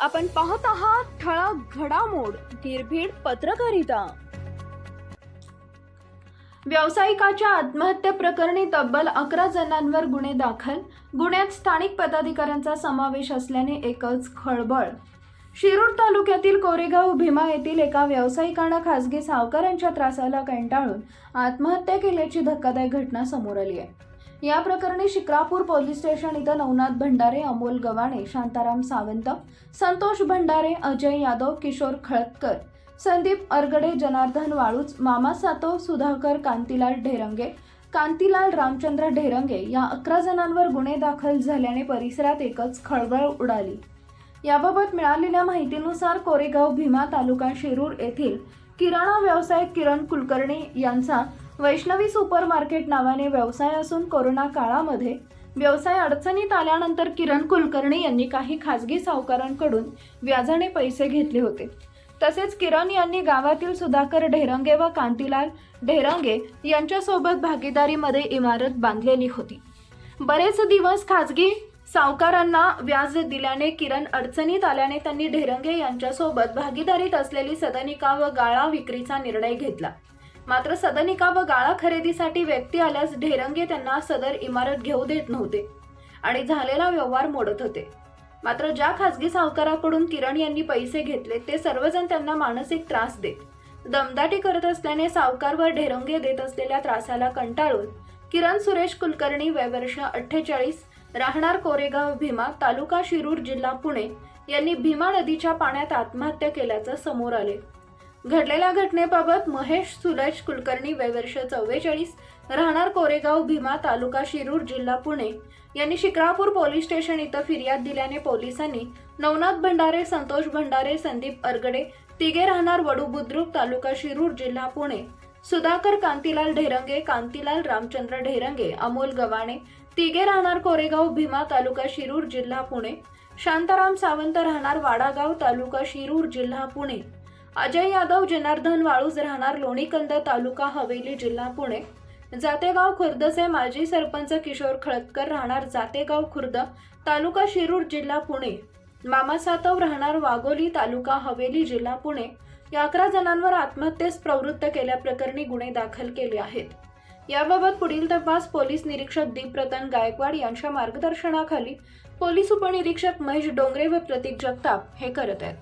आपण पाहत आहात ठळक घडामोड निर्भीड पत्रकारिता. व्यावसायिकाच्या आत्महत्या प्रकरणी तब्बल अकरा जणांवर गुन्हे दाखल. गुन्ह्यात स्थानिक पदाधिकाऱ्यांचा समावेश असल्याने एकच खळबळ. शिरूर तालुक्यातील कोरेगाव भीमा येथील एका व्यावसायिकानं खासगी सावकारांच्या त्रासाला कंटाळून आत्महत्या केल्याची धक्कादायक घटना समोर आली आहे. या प्रकरणी शिक्रापूर पोलीस स्टेशन इथं नवनाथ भंडारे अमोल गवाणे शांताराम सावंत संतोष भंडारे अजय यादव किशोर खळतकर संदीप अरगडे जनार्दन वाळूच मामा सातव सुधाकर कांतीलाल ढेरंगे कांतीलाल रामचंद्र ढेरंगे या अकरा जणांवर गुन्हे दाखल झाल्याने परिसरात एकच खळबळ उडाली. याबाबत मिळालेल्या माहितीनुसार कोरेगाव भीमा तालुका शिरूर येथील किराणा व्यावसायिक किरण कुलकर्णी यांचा वैष्णवी सुपर मार्केट नावाने व्यवसाय असून कोरोना काळामध्ये व्यवसाय अडचणीत आल्यानंतर किरण कुलकर्णी यांनी काही खाजगी सावकारांकडून व्याजाने पैसे घेतले होते. तसेच किरण यांनी गावातील सुधाकर ढेरंगे व कांतीलाल ढेरंगे यांच्यासोबत भागीदारीमध्ये इमारत बांधलेली होती. बरेच दिवस खाजगी सावकारांना व्याज दिल्याने किरण अडचणीत आल्याने त्यांनी ढेरंगे यांच्यासोबत भागीदारीत असलेली सदनिका व गाळा विक्रीचा निर्णय घेतला. मात्र सदनिका व गाळा खरेदीसाठी व्यक्ती आल्यास ढेरंगे त्यांना सदर इमारत घेऊ देत नव्हते आणि झालेला व्यवहार मोडत होते. मात्र ज्या खासगी सावकाराकडून किरण यांनी पैसे घेतले ते सर्वजण त्यांना मानसिक त्रास देत. दमदाटी करत असल्याने सावकार व ढेरंगे देत असलेल्या त्रासाला कंटाळून किरण सुरेश कुलकर्णी वय वर्ष अठ्ठेचाळीस राहणार कोरेगाव भीमा तालुका शिरूर जिल्हा पुणे यांनी भीमा नदीच्या पाण्यात आत्महत्या केल्याचं समोर आले. घडलेल्या घटनेबाबत महेश सुरेश कुलकर्णी वयवर्ष चव्वेचाळीस राहणार कोरेगाव भीमा तालुका शिरूर जिल्हा पुणे. यांनी शिक्रापूर पोलीस स्टेशन इथं फिर्याद दिल्याने पोलिसांनी नवनाथ भंडारे संतोष भंडारे संदीप अरगडे तिघे राहणार वडू बुद्रुक तालुका शिरूर जिल्हा पुणे. सुधाकर कांतीलाल ढेरंगे कांतीलाल रामचंद्र ढेरंगे अमोल गव्हाणे तिघे राहणार कोरेगाव भीमा तालुका शिरूर जिल्हा पुणे. शांताराम सावंत राहणार वाडागाव तालुका शिरूर जिल्हा पुणे. अजय यादव जनार्दन वाळूज राहणार लोणीकंद तालुका हवेली जिल्हा पुणे. जातेगाव खुर्दचे माजी सरपंच किशोर खळतकर राहणार जातेगाव खुर्द तालुका शिरूर जिल्हा पुणे. मामा सातव राहणार वाघोली तालुका हवेली जिल्हा पुणे. या अकरा जणांवर आत्महत्येस प्रवृत्त केल्याप्रकरणी गुन्हे दाखल केले आहेत. याबाबत पुढील तपास पोलीस निरीक्षक दीपरतन गायकवाड यांच्या मार्गदर्शनाखाली पोलीस उपनिरीक्षक महेश डोंगरे व प्रतीक जगताप हे करत आहेत.